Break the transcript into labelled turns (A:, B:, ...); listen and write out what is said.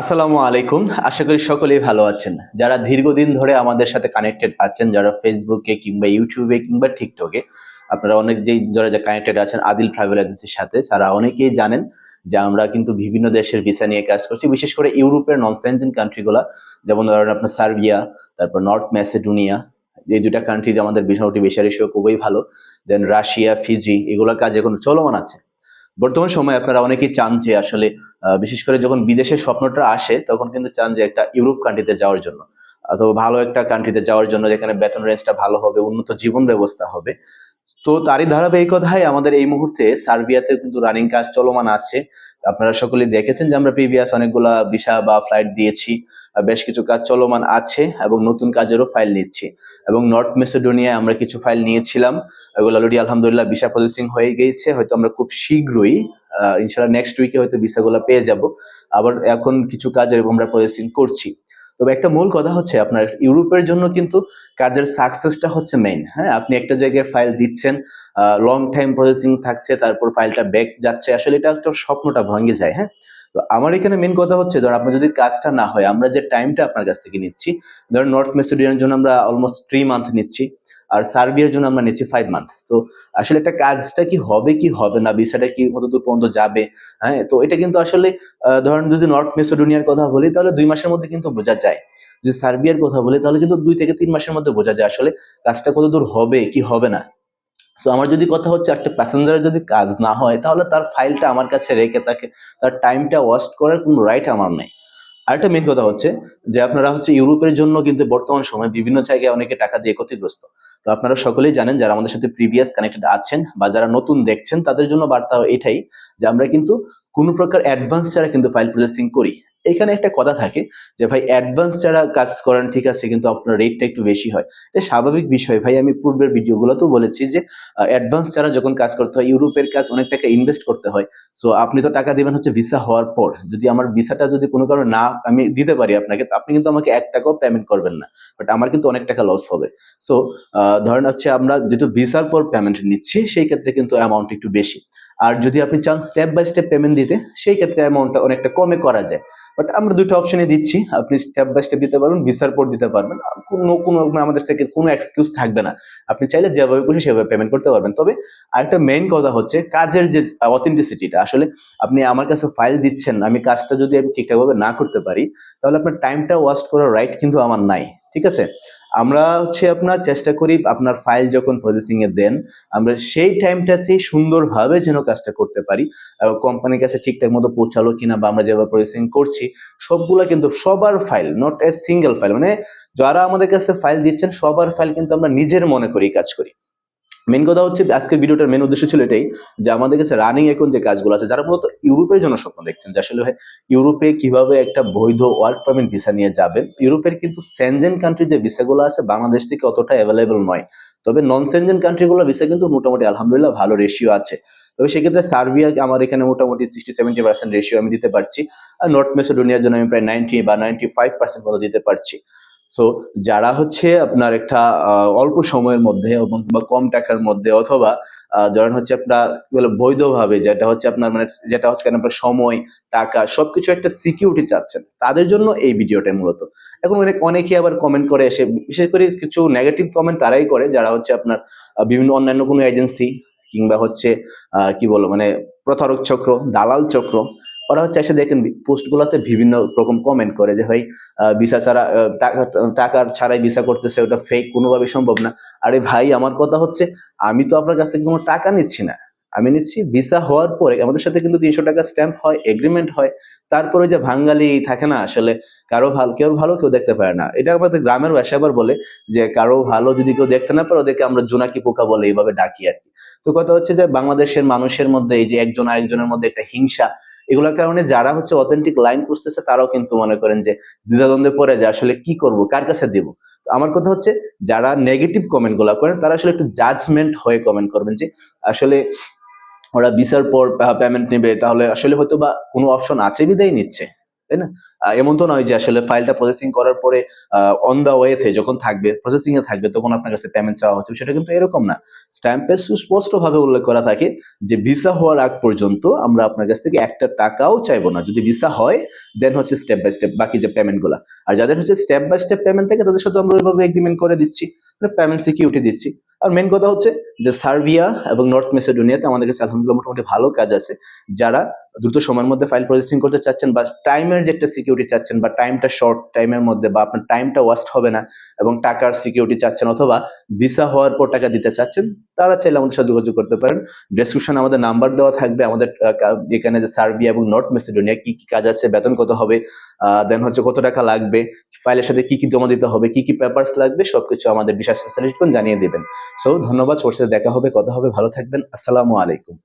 A: আসসালামু আলাইকুম। আশা করি সকলেই ভালো আছেন। যারা দীর্ঘদিন ধরে আমাদের সাথে কানেক্টেড আছেন, যারা ফেসবুকে কিংবা ইউটিউবে কিংবা টিকটকে আপনারা অনেক যেই যারা কানেক্টেড আছেন, আদিল ট্রাভেল এজেন্সির সাথে, তারা অনেকেই জানেন যে আমরা কিন্তু বিভিন্ন দেশের ভিসা নিয়ে কাজ করছি, বিশেষ করে ইউরোপের নন সেঞ্জেন কান্ট্রিগুলা যেমন ধরেন আপনার সার্বিয়া, তারপর নর্থ ম্যাসেডোনিয়া এই দুটা কান্ট্রিতে আমাদের মোটামুটি ভিসা রেশিও খুবই ভালো। দেন রাশিয়া, ফিজি, এগুলোর কাজ এখন চলমান আছে। বর্তমান সময়ে আপনারা অনেকেই চান যে আসলে বিশেষ করে যখন বিদেশের স্বপ্নটা আসে, তখন কিন্তু চান যে একটা ইউরোপ কান্ট্রিতে যাওয়ার জন্য। অথবা ভালো একটা কান্ট্রিতে যাওয়ার জন্য যেখানে বেতন রেঞ্জটা ভালো হবে, উন্নত জীবন ব্যবস্থা হবে। তো তারই ধারাবাহিকতায় আমাদের এই মুহূর্তে সার্বিয়াতে কিন্তু রানিং কাজ চলমান আছে। আপনারা সকলেই দেখেছেন যে আমরা প্রিভিয়াস অনেকগুলা ভিসা বা ফ্লাইট দিয়েছি। বেশ কিছু কাজ চলমান আছে এবং নতুন কাজেরও ফাইল নিচ্ছি। এবং নর্থ মেসিডোনিয়ায় আমরা কিছু ফাইল নিয়েছিলাম। এগুলো অলরেডি আলহামদুলিল্লাহ ভিসা প্রসেসিং হয়ে গিয়েছে হয়তো আমরা খুব শীঘ্রই ইনশাল্লাহ নেক্সট উইকে হয়তো ভিসাগুলো পেয়ে যাব। আবার এখন কিছু কাজ আমরা প্রসেসিং করছি। তবে একটা মূল কথা হচ্ছে আপনার ইউরোপের জন্য কিন্তু কাজের সাকসেসটা হচ্ছে মেইন হ্যাঁ? আপনি একটা জায়গায় ফাইল দিচ্ছেন লং টাইম প্রসেসিং থাকছে, তারপর ফাইলটা ব্যাক যাচ্ছে, আসলে এটা একটা স্বপ্নটা ভেঙে যায় হ্যাঁ? তো আমার এখানে মেন কথা হচ্ছে, ধর আপনার যদি কাজটা না হয়, আমরা যে টাইমটা আপনার কাছ থেকে নিচ্ছি, ধর নর্থ মেসিডিয়ানের জন্য আমরা অলমোস্ট থ্রি মান্থ নিচ্ছি আর সার্বিয়ার জন্য আমরা নিচ্ছি ফাইভ মান্থ তো আসলে একটা কাজটা কি হবে কি হবে না, ভিসাটা কি কতদূর পর্যন্ত যাবে? হ্যাঁ তো এটা কিন্তু আসলে ধরেন যদি নর্থ মেসোডোনিয়ার কথা বলি, তাহলে দুই মাসের মধ্যে কিন্তু বোঝা যায়। যদি সার্বিয়ার কথা বলি, তাহলে কিন্তু দুই থেকে তিন মাসের মধ্যে বোঝা যায় আসলে কাজটা কতদূর হবে, কি হবে না। তো আমার যদি কথা হচ্ছে একটা প্যাসেঞ্জারের যদি কাজ না হয়, তাহলে তার ফাইলটা আমার কাছে রেখে তাকে, তার টাইমটা ওয়েস্ট করার কোনো রাইট আমার নেই। আরেকটা মেন কথা হচ্ছে যে আপনারা হচ্ছে ইউরোপের জন্য কিন্তু বর্তমান সময় বিভিন্ন জায়গায় অনেকে টাকা দিয়ে ক্ষতিগ্রস্ত। তো আপনারা সকলেই জানেন যারা আমাদের সাথে প্রিভিয়াস কানেক্টেড আছেন বা যারা নতুন দেখছেন তাদের জন্য বার্তা এটাই যে আমরা কিন্তু কোন প্রকার অ্যাডভান্স ছাড়া কিন্তু ফাইল প্রসেসিং করি। এখানে একটা কথা থাকে যে, ভাই অ্যাডভান্স যারা কাজ করেন, ঠিক আছে, কিন্তু আপনার রেটটা একটু বেশি হয়। এটা স্বাভাবিক বিষয়। ভাই, আমি পূর্বের ভিডিওগুলোতেও বলেছি যে অ্যাডভান্স যারা যখন কাজ করতে হয়, ইউরোপের কাজ অনেক টাকা ইনভেস্ট করতে হয়। সো আপনি তো টাকা দিবেন হচ্ছে ভিসা হওয়ার পর। যদি আমার ভিসাটা যদি কোনো কারণে না, আমি দিতে পারি আপনাকে আপনি কিন্তু আমাকে এক টাকাও পেমেন্ট করবেন না। বাট আমার কিন্তু অনেক টাকা লস হবে। সো ধরেন হচ্ছে আমরা যেহেতু ভিসার পর পেমেন্ট নিচ্ছি, সেই ক্ষেত্রে কিন্তু অ্যামাউন্ট একটু বেশি। আর যদি আপনি চান স্টেপ বাই স্টেপ পেমেন্ট দিতে, সেই ক্ষেত্রে অ্যামাউন্টটা অনেকটা কমে করা যায়। বাট আমরা দুটো অপশনই দিচ্ছি। আপনি স্টেপ বাই স্টেপ দিতে পারবেন ভিসার পর দিতে পারবেন। কোনো কোনো আমাদের থেকে কোনো এক্সকিউজ থাকবে না। আপনি চাইলে যেভাবে খুশি সেভাবে পেমেন্ট করতে পারবেন। তবে আরেকটা মেইন কথা হচ্ছে, কাজের যে অথেন্টিসিটিটা আসলে আপনি আমার কাছে ফাইল দিচ্ছেন, আমি কাজটা যদি আমি ঠিকঠাকভাবে না করতে পারি, তাহলে আপনার টাইমটা ওয়াস্ট করার রাইট কিন্তু আমার নাই। ঠিক আছে? আমরা হচ্ছে আপনার চেষ্টা করি আপনার ফাইল যখন প্রসেসিং এ দেন, আমরা সেই টাইমটাতে সুন্দরভাবে যেন কাজটা করতে পারি। কোম্পানির কাছে ঠিকঠাক মতো পৌঁছালো কিনা বা আমরা যেভাবে প্রসেসিং করছি, সবগুলা কিন্তু সবার file not a single file মানে যারা আমাদের কাছে ফাইল দিচ্ছেন, সবার ফাইল কিন্তু আমরা নিজের মনে করি কাজ করি। মেন কথা হচ্ছে আজকের ভিডিওটার মেন উদ্দেশ্য ছিল এটাই যে আমাদের কাছে রানিং এখন যে কাজগুলো আছে, যারা মূলত ইউরোপের জন্য স্বপ্ন দেখছেন, যে আসলে ইউরোপে কীভাবে একটা বৈধ ওয়ার্ক পারমিট ভিসা নিয়ে যাবেন, ইউরোপের কিন্তু সেনজেন কান্ট্রি যে ভিসাগুলো আছে বাংলাদেশ থেকে অতটা অ্যাভেলেবল নয়। তবে নন সেনজেন কান্ট্রিগুলো ভিসা কিন্তু মোটামুটি আলহামদুলিল্লাহ ভালো রেশিও আছে। তবে সেক্ষেত্রে সার্বিয়া আমার এখানে মোটামুটি সিক্সটি সেভেন্টি পার্সেন্ট রেশিও আমি দিতে পারছি, আর নর্থ মেসিডোনিয়ার জন্য আমি প্রায় নাইনটি বা নাইনটি ফাইভ পার্সেন্ট মতো দিতে পারছি। সো যারা হচ্ছে আপনার একটা অল্প সময়ের মধ্যে বা কম টাকার মধ্যে অথবা ধরেন হচ্ছে আপনার বৈধভাবে যেটা হচ্ছে আপনার মানে যেটা হচ্ছে আপনার সময়, টাকা, সবকিছু একটা সিকিউরিটি চাচ্ছেন, তাদের জন্য এই ভিডিওটা মূলত। এখন অনেক, অনেকেই আবার কমেন্ট করে এসে, বিশেষ করে কিছু নেগেটিভ কমেন্ট তারাই করে, যারা হচ্ছে আপনার বিভিন্ন অন্যান্য কোনো এজেন্সি কিংবা হচ্ছে কি বলব মানে প্রতারক চক্র, দালাল চক্র ওরা হচ্ছে এসে দেখেন পোস্ট গুলাতে বিভিন্ন রকম কমেন্ট করে যে, ভাই ভিসা ছাড়া টাকা টাকার ছাড়াই ভিসা করতেছে, ওটা ফেক কোনোভাবে সম্ভব না। আরে ভাই, আমার কথা হচ্ছে, আমি তো আপনার কাছ থেকে কোনো টাকা নিচ্ছি না। আমি নিচ্ছি ভিসা হওয়ার পরে, আমাদের সাথে কিন্তু তিনশো টাকা স্ট্যাম্প হয় এগ্রিমেন্ট হয়। তারপরে যে ভাঙ্গালি থাকে না, আসলে কারও ভালো, কেউ ভালো কেউ দেখতে পারে না। এটা আমাদের গ্রামের আবার বলে যে, কারও ভালো যদি কেউ দেখতে না পারে, ওদেরকে আমরা জোনাকি পোকা বলে এইভাবে ডাকি আর কি। তো কথা হচ্ছে যে, বাংলাদেশের মানুষের মধ্যে এই যে একজন আরেকজনের মধ্যে একটা হিংসা এগুলোর কারণে যারা হচ্ছে অথেন্টিক লাইন খুঁজতেছে, তারাও কিন্তু মনে করেন যে দ্বিধাদ্বন্দ্বে পড়ে যে আসলে কি করব, কার কাছে দিব? আমার কথা হচ্ছে, যারা নেগেটিভ কমেন্টগুলা করেন, তারা আসলে একটু জাজমেন্ট হয়ে কমেন্ট করবেন যে, আসলে ওরা বিচার পর পেমেন্ট নেবে, তাহলে আসলে হয়তো বা কোনো অপশন আছে, বিদায় নিচ্ছে। তাই না? এমন তো নয় যে আসলে ফাইলটা প্রসেসিং করার পরে অন দা ওয়েতে যখন থাকবে প্রসেসিং এ থাকবে, তখন আপনার কাছে পেমেন্ট চাওয়া হচ্ছে। সেটা কিন্তু এরকম না। স্ট্যাম্পে সুস্পষ্ট ভাবে উল্লেখ করা থাকে যে ভিসা হওয়ার আগ পর্যন্ত আমরা আপনার কাছ থেকে একটা টাকাও চাইব না। যদি ভিসা হয় দেন হচ্ছে স্টেপ বাই স্টেপ বাকি যে পেমেন্টগুলা। আর যাদের হচ্ছে স্টেপ বাই স্টেপ পেমেন্ট থাকে, তাদের সাথে আমরা ওইভাবে এগ্রিমেন্ট করে দিচ্ছি। পেমেন্ট সিকিউরিটি দিচ্ছি। আর মেন কথা হচ্ছে যে সার্বিয়া এবং নর্থ মেসিডোনিয়াতে আমাদের কাছে আলহামদুলিল্লাহ মোটামুটি ভালো কাজ আছে। যারা দ্রুত সময়ের মধ্যে ফাইল প্রসেসিং করতে চাচ্ছেন বা টাইমের যে একটা সিকিউরিটি চাচ্ছেন বা টাইমটা শর্ট টাইমের মধ্যে বা আপনার টাইমটা ওয়াস্ট হবে না এবং টাকার সিকিউরিটি চাচ্ছেন অথবা ভিসা হওয়ার পর টাকা দিতে চাচ্ছেন তারা চাইলে আমাদের সাথে যোগাযোগ করতে পারেন। ডেসক্রিপশনে আমাদের নাম্বার দেওয়া থাকবে, আমাদের এখানে যে সার্বিয়া এবং নর্থ মেসিডোনিয়া, কি কি কাজ আছে, বেতন কত হবে দেন হচ্ছে কত টাকা লাগবে, ফাইলের সাথে কি কি জমা দিতে হবে, কি কি পেপারস লাগবে, সবকিছু আমাদের বিশেষ স্পেশালিস্টগণ জানিয়ে দেবেন। সো ধন্যবাদ সবার সাথে দেখা হবে, কথা হবে, ভালো থাকবেন, আসসালামু আলাইকুম।